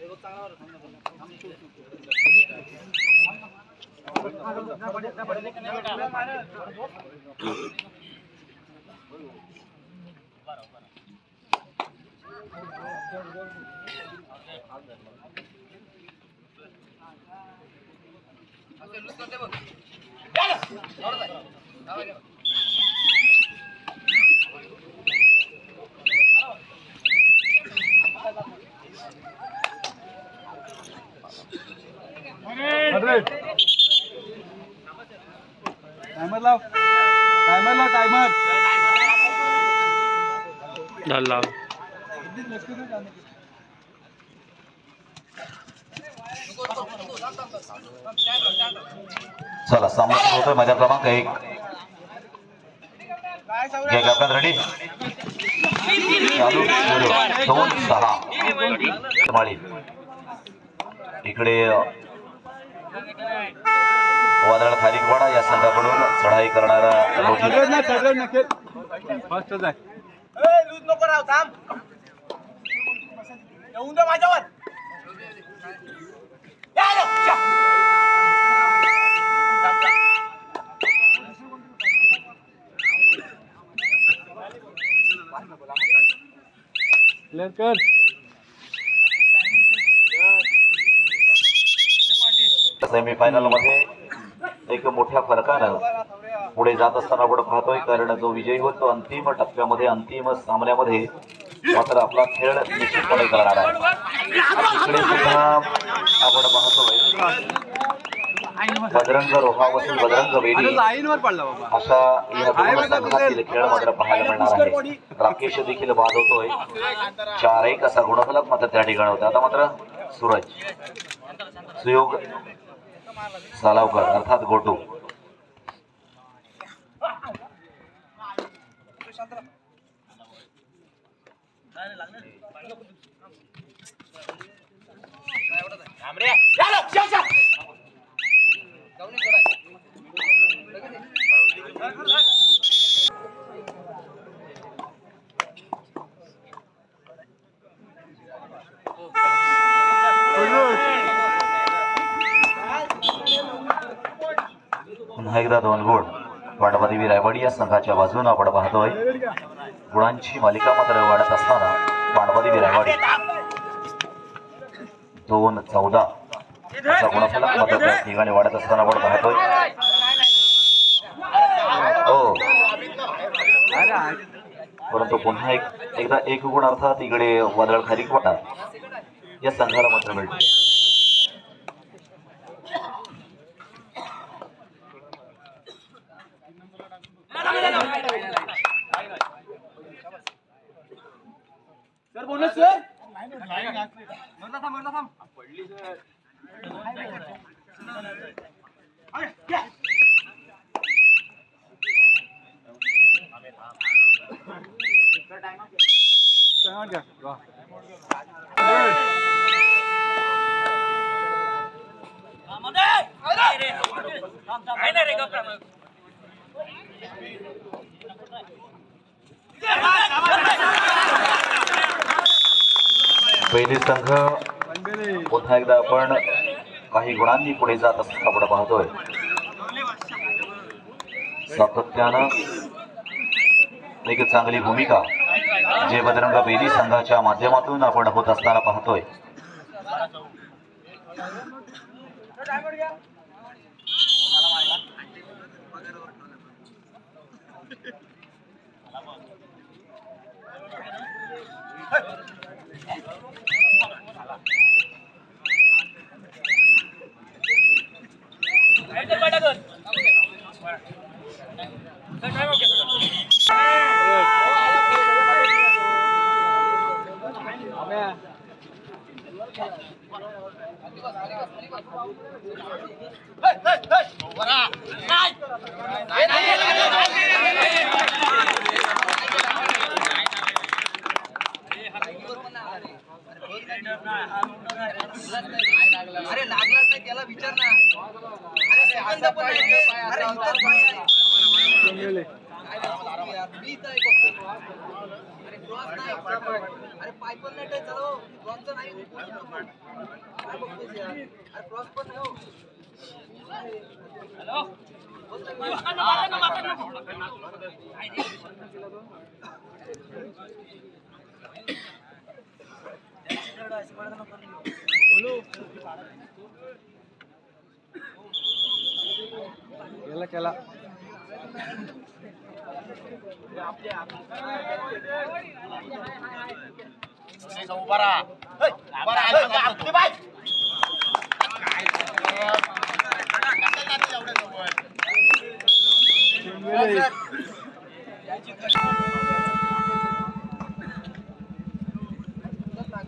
वर थोडा हा हा हो असंच वर हो हो वर इथून हा हो हो वर घे पुढं. हा हा कुठला काय हा टायमर लाव टायमर लाव टायमर लाव चला सामना सुरू होतोय माझ्या क्रमांक एक. रेडी चालू. दोन सहा. इकडे वादळ खारीकवाडा या संघाकडून चढाई करणारा लूज नको राव थांब. येऊन जा माझ्यावर. क्लिअर कर सेमीफायनलमध्ये एक मोठ्या फरकानं पुढे जात असताना आपण पाहतोय कारण जो विजयी होतो अंतिम टप्प्यामध्ये अंतिम सामन्यामध्ये मात्र आपला खेळ निश्चितपणे करणार आहे. इकडे सुद्धा आपण पाहतोय बजरंग रोहा वसून बजरंग बाबा. अशा या दोन संघातील खेळ मात्र पाहायला मिळणार आहे. राकेश देखील बाद होतोय चार एक असा गुणफलक मात्र त्या ठिकाणी होता. आता मात्र सूरज सुयोग सालावकर अर्थात गोटू पुन्हा एकदा दोन गुण पांडवादेवी रायवाडी या संघाच्या बाजूने आपण पाहतोय. गुणांची मालिका मात्र वाढत असताना पांडवादेवी रायवाडी दोन चौदा. असा गुणफलक मात्र ठिकाणी वाढत असताना आपण पाहतोय. हो. परंतु पुन्हा एक एकदा एक गुण अर्थात इकडे वादळ खारीकवाडा या संघाला मात्र मिळतो सर बोल सर मरला थांब मरला थांब अरे, या. टायमर घ्या वा. काय नाही रे गप्पा मग. पहिली संघ. पुन्हा एकदा आपण काही गुणांनी पुढे जात असताना आपण पाहतोय. सातत्यानं एक चांगली भूमिका जे बजरंग बेली संघाच्या माध्यमातून आपण होत असताना पाहतोय. পাঠান अरे पाय पण नाही टच झालं हो. क्रॉसचं नाही काय बघतोस यार? अरे क्रॉस पण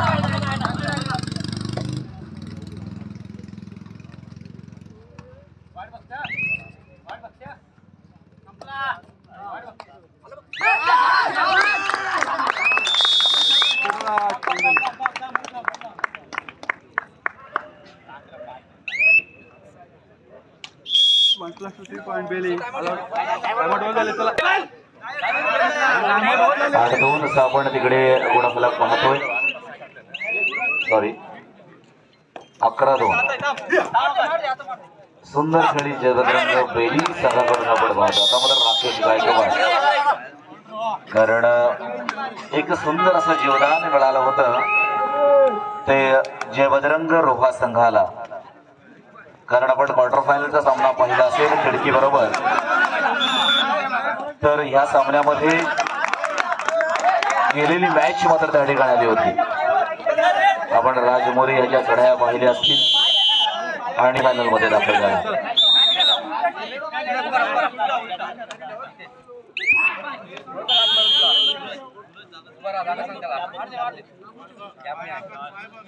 नाही प्लस केला केला पॉईंट बेली आठ दोन आपण तिकडे गुणफलक पाहतोय. सॉरी अकरा दोन. सुंदर खेळी जगदरंग बेली संघाकडून आपण पाहतो. आता मला राकेश गायकवाड. कारण एक सुंदर असं जीवदान मिळालं होतं. ते जयबजरंग रोहा संघाला. कारण आपण फायनलचा सामना पाहिला असेल खिडकी बरोबर तर ह्या सामन्यामध्ये गेलेली मॅच मात्र त्या ठिकाणी आली होती. आपण राजमोरी याच्या चढाया पाहिल्या असतील आणि फायनलमध्ये दाखल झाला.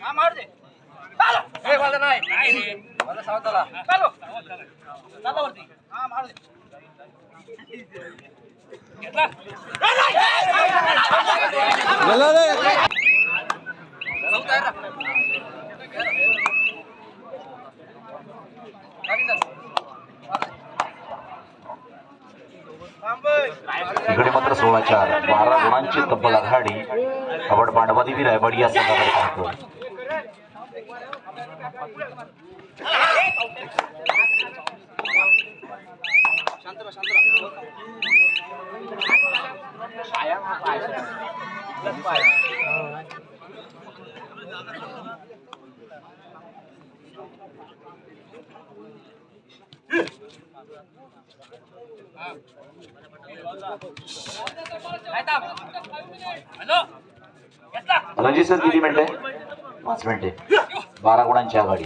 हा, नाही. हा. इकडे मात्र सोळा चार. बारा गुणांची तब्बल आघाडी. आपण पांडवादेवी रायवाडी या संघाकडे पाहतो रणजित सर किती मिनिटे पाच मिनिटे बारा गुणांची आघाडी.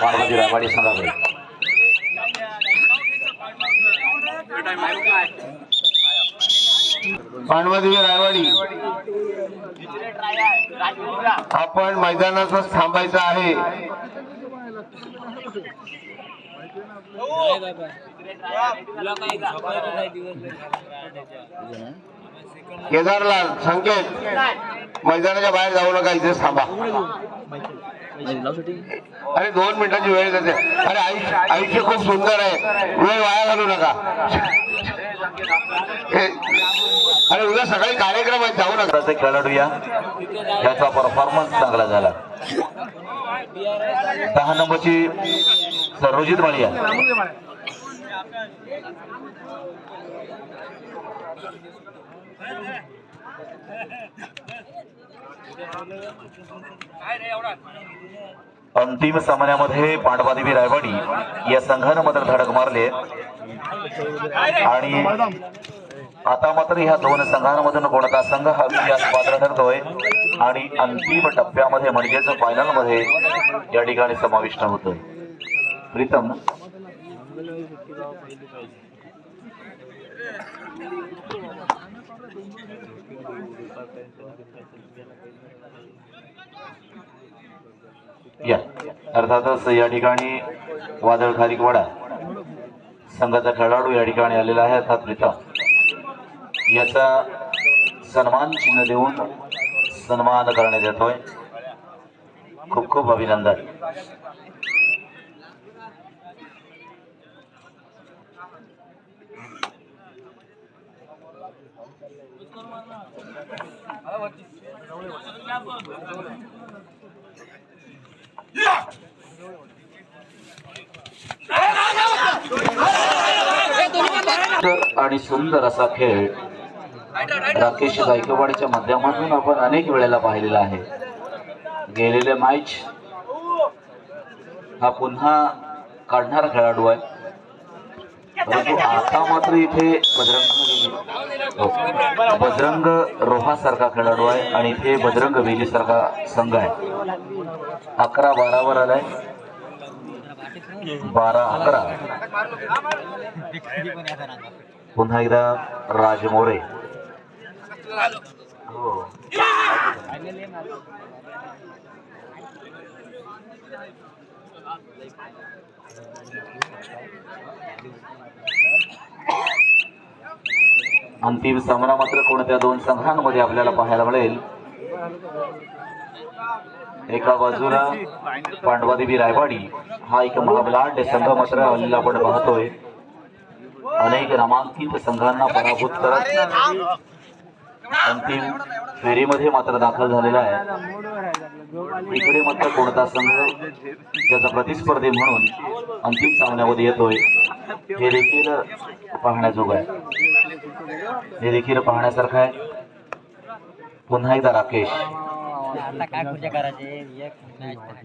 पांडवादेवी राबाडी संघाकडे पांडवादेवी रायवाडी. आपण मैदानातच थांबायचं आहे. केदारलाल संकेत मैदानाच्या बाहेर जाऊ नका इथेच थांबा. अरे दोन मिनिटांची वेळ देते. अरे आयुष्य आयुष्य खूप सुंदर आहे. वेळ वाया घालू नका. आणि अरे उद्या सकाळी कार्यक्रम आहेत जाऊ नका. ते खेळाडू या याचा परफॉर्मन्स चांगला झाला. दहा नंबरची सरोजित माळिया. अंतिम सामन्यामध्ये पांडवादेवी रायवाडी या संघानं मात्र धडक मारले आणि आता मात्र ह्या दोन संघांमधून कोणता संघ हा विजयास पात्र ठरतोय? आणि अंतिम टप्प्यामध्ये म्हणजेच फायनलमध्ये या ठिकाणी समाविष्ट होतोय. प्रीतम. या. अर्थातच या ठिकाणी वादळ खारीकवाडा संघाचा खेळाडू या ठिकाणी आलेला आहे अर्थात प्रीतम. याचा सन्मान चिन्ह देऊन सन्मान करण्यात येतोय. खूप खूप अभिनंदन. आणि सुंदर असा खेळ राकेश गायकवाडच्या माध्यमातून आपण अनेक वेळेला पाहिलेला आहे. गेलेले मॅच हा पुन्हा काढणारा खेळाडू आहे. परंतु आता मात्र इथे बजरंग हो, बजरंग रोहा सारखा खेळाडू आहे आणि इथे बजरंग वेली सारखा संघ आहे. अकरा बारावर आलाय. बारा अकरा. पुन्हा एकदा राजमोरे अंतिम सामना मात्र कोणत्या दोन संघांमध्ये आपल्याला पाहायला मिळेल? एका बाजूला पांडवादेवी रायवाडी हा एक महाबलाढ्य संघ मात्र हल्लीला आपण पाहतोय. अनेक नामांकित संघांना पराभूत करत अंतिम फेरीमध्ये मात्र दाखल झालेला आहे. इकडे मात्र कोणता संघ त्याचा प्रतिस्पर्धी म्हणून अंतिम सामन्यामध्ये येतोय. हे देखील पाहण्याजोग आहे. हे देखील पाहण्यासारखं आहे. पुन्हा एकदा राकेश आता काय खुर्च्या करायचे एक मॅच तर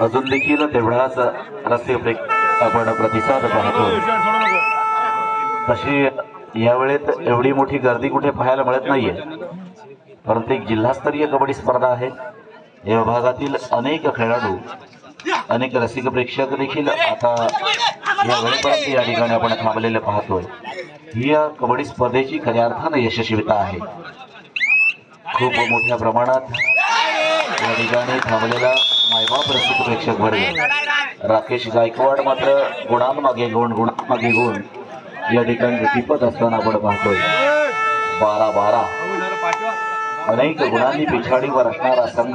अजून देखील तेवढाच रस्ते आपण प्रतिसाद पाहतो. तशी यावेळेत एवढी मोठी गर्दी कुठे पाहायला मिळत नाहीये. परंतु एक जिल्हास्तरीय कबड्डी स्पर्धा आहे. या विभागातील अनेक खेळाडू अनेक रसिक प्रेक्षक देखील आता या वेळेपर्यंत या ठिकाणी आपण थांबलेले पाहतोय. ही या कबड्डी स्पर्धेची खऱ्या अर्थानं यशस्वीता आहे. खूप मोठ्या प्रमाणात या ठिकाणी थांबलेला मायबाप रसिक प्रेक्षक वर्ग राकेश गायकवाड मात्र गुणांमागे गुण गुणांमागे गुण या ठिकाणी टिपत असताना आपण पाहतोय. बारा बारा. अनेक गुणांनी पिछाडीवर असणारा संघ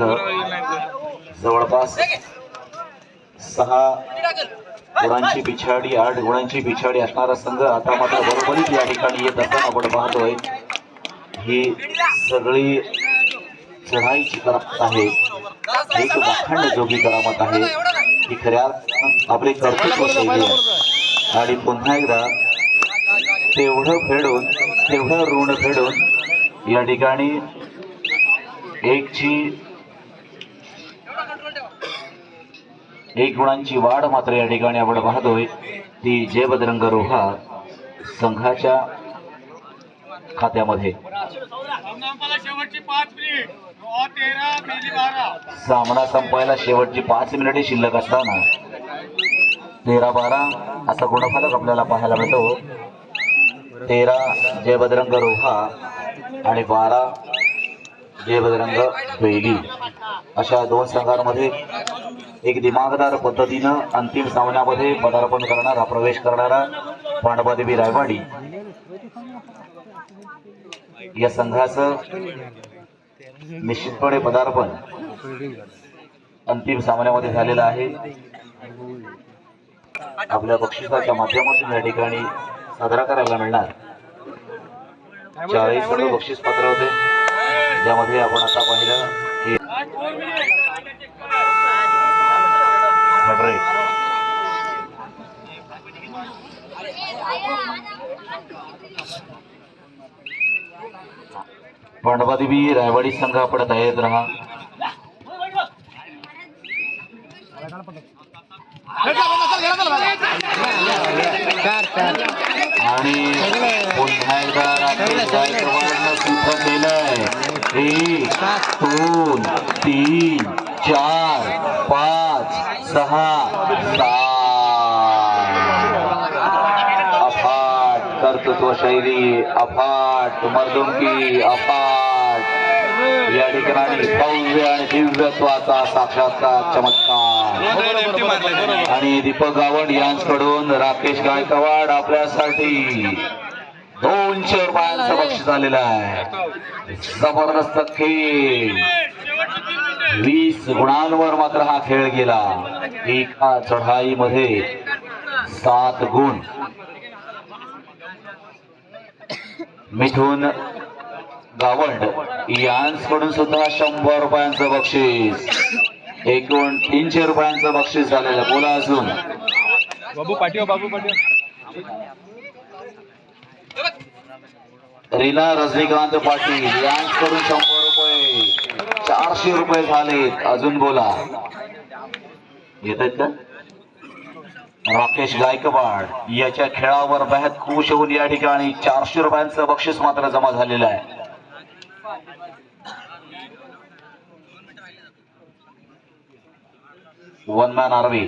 जवळपास सहा गुणांची पिछाडी आठ गुणांची पिछाडी असणारा संघ आता मात्र बरोबरीत या ठिकाणी येत असताना आपण पाहतोय. ही सगळी चढाईची करामत आहे. एक वाखाण जोगी करामत आहे. ही खऱ्या आपले कर्तृत्व शैली आहे. आणि पुन्हा एकदा तेवढं फेडून तेवढं ऋण फेडून या ठिकाणी एकची एक गुणांची वाढ मात्र या ठिकाणी आपण पाहतोय. ती जय बजरंग रोहा संघाच्या खात्यामध्ये. सामना संपायला शेवटची पाच मिनिटे शिल्लक असताना. तेरा बारा असा गुणफलक आपल्याला पाहायला मिळतो. तेरा जय बजरंग रोहा आणि बारा जय बजरंग बेली अशा दोन संघांमध्ये एक दिमागदार पद्धतीनं अंतिम सामन्यामध्ये पदार्पण करणारा प्रवेश करणारा पांडवादेवी रायवाडी. या संघाचं निश्चितपणे पदार्पण अंतिम सामन्यामध्ये झालेलं आहे. आपल्या बक्षिसाच्या माध्यमातून या ठिकाणी साजरा करायला मिळणार. चाळीस सर्व बक्षीस पात्र होते. ज्यामध्ये आपण आता पाहिलं की हंड्रेड पांडवादेवी रायवाडी संघ आपण तयार राहा आणि पुन्हा एकदा सूत्र केलंय एक दोन तीन चार पाच सहा सात कर्तृत्व शैली अफाट मर्दुमकी अफाट. या ठिकाणी भव्य आणि दिव्यत्वाचा साक्षात्कार चमत्कार. आणि दीपक गावड यांकडून राकेश गायकवाड आपल्यासाठी दोनशे रुपयांचं बक्षीस आलेलं आहे. जबरदस्त खेळ. वीस गुणांवर मात्र हा खेळ गेला. एका चढाईमध्ये सात गुण. मिथून गावंड यांकडून सुद्धा शंभर रुपयांचं बक्षीस. एकूण तीनशे रुपयांचं बक्षीस झालेलं. बोला अजून. बाबू पाठीव बाबू पाठीव. रीना रजनीकांत पाटील यांकडून शंभर रुपये. चारशे रुपये झालेत. अजून बोला. येत आहेत का? राकेश गायकवाड याच्या खेळावर बेहद खुश होऊन या ठिकाणी चारशे रुपयांचं बक्षीस मात्र जमा झालेलं आहे. One man army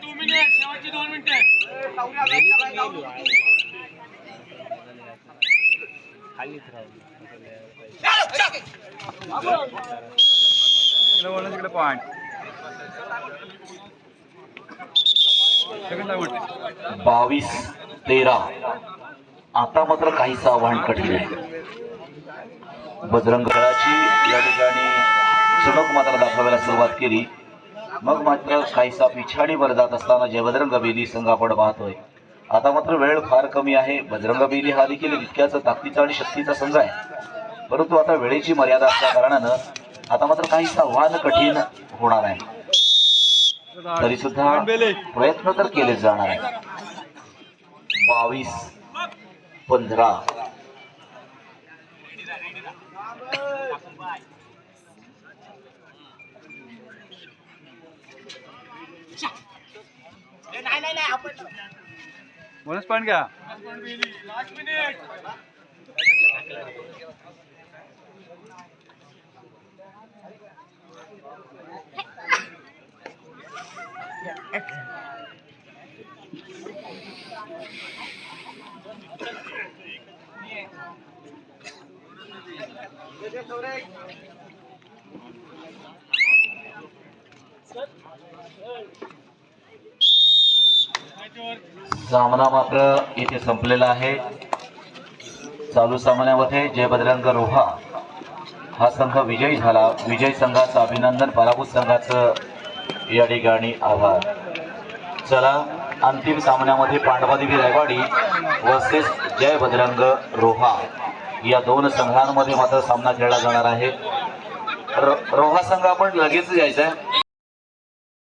two minute शेवटची दोन मिनिटे. तिकडे पॉईंट सेकंड आउट बावीस तेरा. आता मात्र काहीच आव्हान कठीण आहे. बजरंग खेळाची या ठिकाणी चमक मात्र दाखवायला सुरुवात केली. मग मात्र काहीसा पिछाडीवर जात असताना जयबजरंग बेली संघ आपण पाहतोय. आता मात्र वेळ फार कमी आहे. बजरंग बेली हा देखील तितक्याच ताकदीचा आणि शक्तीचा संघ आहे. परंतु आता वेळेची मर्यादा असल्या कारणानं आता मात्र काहीच आव्हान कठीण होणार आहे. तरी सुद्धा प्रयत्न तर केले जाणार आहे बावीस पंधरा. बोनस पॉईंट घ्या लास्ट मिनिट सामना मात्र इथे संपलेला आहे. चालू सामन्यामध्ये जय बजरंग रोहा. हा संघ विजयी झाला. विजय संघाचं अभिनंदन पराभूत संघाचं या ठिकाणी आभार. चला अंतिम सामन्यामध्ये पांडवादेवी रायवाडी वर्सेस जय बजरंग रोहा. या दोन संघांमध्ये मात्र सामना खेळला जाणार आहे. रो- रोहा संघ आपण लगेच यायचा आहे